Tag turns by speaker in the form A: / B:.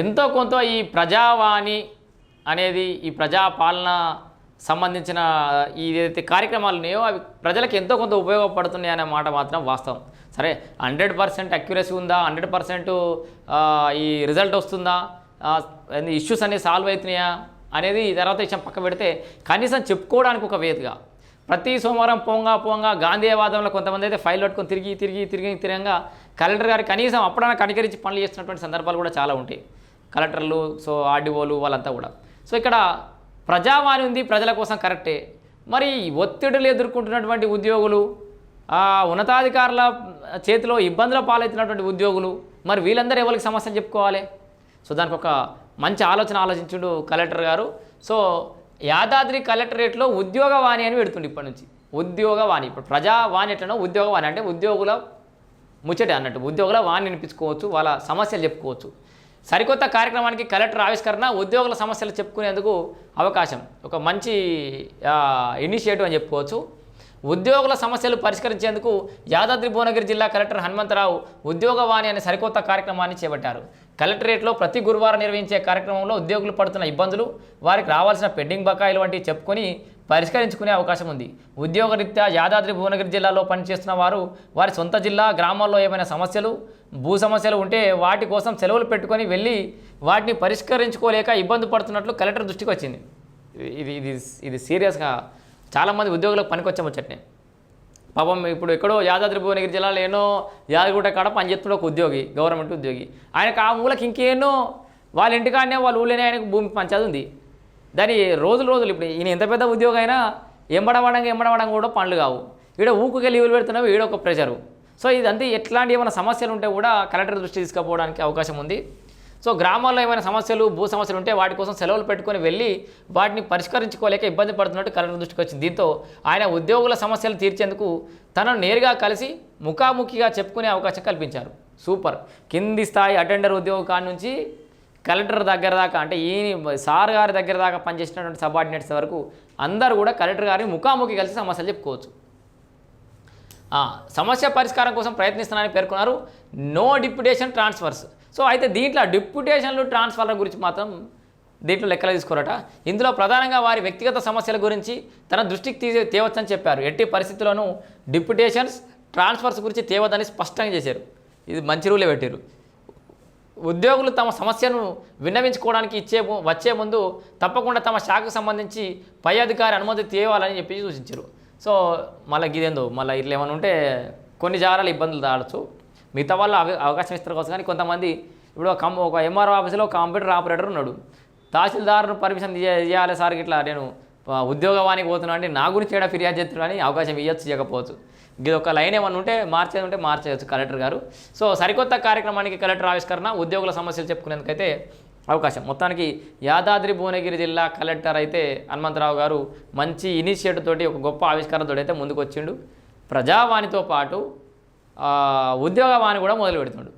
A: ఎంతో కొంత ఈ ప్రజావాణి అనేది ఈ ప్రజాపాలన సంబంధించిన ఏదైతే కార్యక్రమాలు ఉన్నాయో అవి ప్రజలకు ఎంతో కొంత ఉపయోగపడుతున్నాయి అనే మాట మాత్రం వాస్తవం. సరే హండ్రెడ్ పర్సెంట్ అక్యురసీ ఉందా? హండ్రెడ్ పర్సెంట్ ఈ రిజల్ట్ వస్తుందా? ఇష్యూస్ అన్నీ సాల్వ్ అవుతున్నాయా? అనేది ఈ తర్వాత విషయం పక్క పెడితే కనీసం చెప్పుకోవడానికి ఒక వేదిక. ప్రతి సోమవారం పోంగా పోంగా గాంధీవాదంలో కొంతమంది అయితే ఫైల్ పట్టుకొని తిరిగి తిరిగి తిరిగి తిరగంగా కలెక్టర్ గారు కనీసం అప్పుడైనా కనికరించి పనులు చేస్తున్నటువంటి సందర్భాలు కూడా చాలా ఉంటాయి. కలెక్టర్లు సో ఆర్డీఓలు వాళ్ళంతా కూడా. సో ఇక్కడ ప్రజావాణి ఉంది ప్రజల కోసం కరెక్టే. మరి ఒత్తిడులు ఎదుర్కొంటున్నటువంటి ఉద్యోగులు ఉన్నతాధికారుల చేతిలో ఇబ్బందుల పాలవుతున్నటువంటి ఉద్యోగులు మరి వీళ్ళందరూ ఎవరికి సమస్యలు చెప్పుకోవాలి? సో దానికి ఒక మంచి ఆలోచన ఆలోచించుడు కలెక్టర్ గారు. సో యాదాద్రి కలెక్టరేట్లో ఉద్యోగవాణి అని పెడుతుండే ఇప్పటి నుంచి. ఉద్యోగవాణి ఇప్పుడు ప్రజావాణి ఎట్లనో ఉద్యోగవాణి అంటే ఉద్యోగుల ముచ్చట అన్నట్టు ఉద్యోగుల వాణి వినిపించుకోవచ్చు వాళ్ళ సమస్యలు చెప్పుకోవచ్చు. సరికొత్త కార్యక్రమానికి కలెక్టర్ ఆవిష్కరణ ఉద్యోగుల సమస్యలు చెప్పుకునేందుకు అవకాశం. ఒక మంచి ఇనిషియేటివ్ అని చెప్పుకోవచ్చు. ఉద్యోగుల సమస్యలు పరిష్కరించేందుకు యాదాద్రి భువనగిరి జిల్లా కలెక్టర్ హనుమంతరావు ఉద్యోగవాణి అనే సరికొత్త కార్యక్రమాన్ని చేపట్టారు. కలెక్టరేట్లో ప్రతి గురువారం నిర్వహించే కార్యక్రమంలో ఉద్యోగులు పడుతున్న ఇబ్బందులు వారికి రావాల్సిన పెండింగ్ బకాయిలు వంటివి చెప్పుకొని పరిష్కరించుకునే అవకాశం ఉంది. ఉద్యోగరీత్యా యాదాద్రి భువనగిరి జిల్లాలో పనిచేస్తున్న వారు వారి సొంత జిల్లా గ్రామాల్లో ఏమైనా సమస్యలు భూ సమస్యలు ఉంటే వాటి కోసం సెలవులు పెట్టుకొని వెళ్ళి వాటిని పరిష్కరించుకోలేక ఇబ్బంది పడుతున్నట్లు కలెక్టర్ దృష్టికి వచ్చింది ఇది ఇది ఇది సీరియస్గా చాలామంది ఉద్యోగులకు పనికొచ్చే ముచ్చట్నే. పాపం ఇప్పుడు ఎక్కడో యాదాద్రి భువనగిరి జిల్లాలో ఎన్నో యాదగిరిగుట్ట కాడ పనిచేస్తున్న ఒక ఉద్యోగి గవర్నమెంట్ ఉద్యోగి. ఆయనకు ఆ మూలకి ఇంకేనో వాళ్ళ ఇంటికాడనే వాళ్ళ ఊళ్ళోనే ఆయనకు భూమి పంచాది ఉంది. దాని రోజులు రోజులు ఇప్పుడు ఈయన ఎంత పెద్ద ఉద్యోగం అయినా ఎంబడవడంగా ఎంబడవడం కూడా పనులు కావు. ఈడ ఊకుకే లీవులు పెడుతున్నావు ఈడ ఒక ప్రెషరు. సో ఇదంతా ఎట్లాంటి ఏమైనా సమస్యలు ఉంటే కూడా కలెక్టర్ దృష్టి తీసుకుపోవడానికి అవకాశం ఉంది. సో గ్రామాల్లో ఏమైనా సమస్యలు భూ సమస్యలు ఉంటే వాటి కోసం సెలవులు పెట్టుకొని వెళ్ళి వాటిని పరిష్కరించుకోలేక ఇబ్బంది పడుతున్నట్టు కలెక్టర్ దృష్టికి వచ్చింది. దీంతో ఆయన ఉద్యోగుల సమస్యలు తీర్చేందుకు తనను నేరుగా కలిసి ముఖాముఖిగా చెప్పుకునే అవకాశం కల్పించారు. సూపర్. కింది స్థాయి అటెండర్ ఉద్యోగ కాడి నుంచి కలెక్టర్ దగ్గర దాకా అంటే ఈ సార్ గారి దగ్గర దాకా పనిచేసినటువంటి సబార్డినేట్స్ వరకు అందరూ కూడా కలెక్టర్ గారిని ముఖాముఖి కలిసి సమస్యలు చెప్పుకోవచ్చు. సమస్య పరిష్కారం కోసం ప్రయత్నిస్తున్నానని పేర్కొన్నారు. నో డిప్యుటేషన్ ట్రాన్స్ఫర్స్ సో అయితే దీంట్లో డిప్యుటేషన్లు ట్రాన్స్ఫర్ల గురించి మాత్రం దీంట్లో లెక్కలు తీసుకోరట. ఇందులో ప్రధానంగా వారి వ్యక్తిగత సమస్యల గురించి తన దృష్టికి తీ తేవచ్చని చెప్పారు. ఎట్టి పరిస్థితుల్లోనూ డిప్యుటేషన్స్ ట్రాన్స్ఫర్స్ గురించి తేవద్దని స్పష్టంగా చేశారు. ఇది మంచి రూలే పెట్టారు ఉద్యోగులు తమ సమస్యను విన్నవించుకోవడానికి ఇచ్చే వచ్చే ముందు తప్పకుండా తమ శాఖకు సంబంధించి పై అధికారి అనుమతి తేవాలని చెప్పి సూచించారు. సో మళ్ళీ గిదేందో మళ్ళీ ఇట్లా ఏమైనా ఉంటే కొన్ని జాగాలు ఇబ్బందులు తాడచ్చు మిగతా వాళ్ళు అవ అవకాశం ఇస్తారు కోసం కానీ కొంతమంది ఇప్పుడు ఒక కం ఒక ఎంఆర్ఓ ఆఫీస్లో ఒక కంప్యూటర్ ఆపరేటర్ ఉన్నాడు. తహసీల్దారు పర్మిషన్ ఇవ్వాలి సార్ ఇట్లా నేను ఆ, ఉద్యోగవానికి పోతున్నా అంటే నా గురించి ఏడా ఫిర్యాదు చేస్తున్నా అవకాశం ఇవ్వచ్చు ఇవ్వకపోవచ్చు ఇది ఒక లైన్ ఏమన్నా ఉంటే మార్చేది ఉంటే మార్చేయచ్చు కలెక్టర్ గారు. సో సరికొత్త కార్యక్రమానికి కలెక్టర్ ఆవిష్కరణ ఉద్యోగుల సమస్యలు చెప్పుకునేందుకైతే అవకాశం. మొత్తానికి యాదాద్రి భువనగిరి జిల్లా కలెక్టర్ అయితే హనుమంతరావు గారు మంచి ఇనిషియేటివ్ తోటి ఒక గొప్ప ఆవిష్కరణతో అయితే ముందుకు వచ్చిండు ప్రజావాణితో పాటు ఉద్యోగవాణి కూడా మొదలు పెడుతుండు